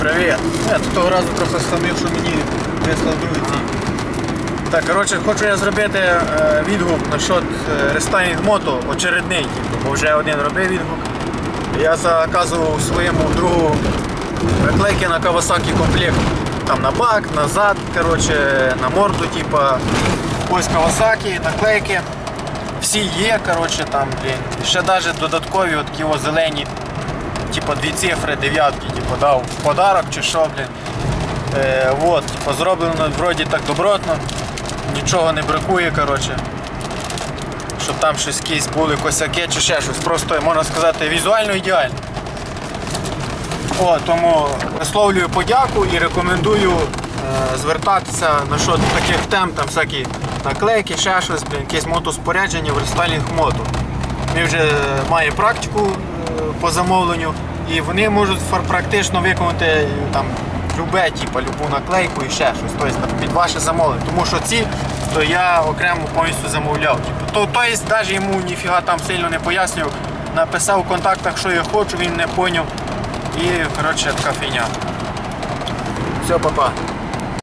привіт. Я того разу трохи схамив, що мені вислав другий цій. Так, коротше, хочу я зробити е, відгук насчет е, рестайлінг мото очередний, бо вже один робив відгук. Я заказував своєму другу наклейки на Kawasaki комплект. Там на бак, назад, коротше, на морду, типа ось Kawasaki, наклейки. Всі є, коротше, там, блін. Ще навіть додаткові от такі о, зелені, типу дві цифри, дев'ятки, типу, дав в подарок чи що, блін. Е, вот, типу, зроблено вроді так добротно, нічого не бракує, коротше. Щоб там щось якісь були косяки чи ще щось. Просто можна сказати візуально ідеально. О, тому висловлюю подяку і рекомендую е, звертатися на що таких тем, там всякі наклейки, ще щось, якесь мотоспорядження в рестайлінг мото. Він вже має практику е, по замовленню і вони можуть практично виконати е, там любе, типу, любу наклейку і ще щось. Тобто під ваше замовлення. Тому що ці, то я окремо повністю замовляв. Типу, то, тобто навіть йому ніфіга там сильно не пояснював. Написав у контактах, що я хочу, він не поняв. І коротше така фігня. Все, папа.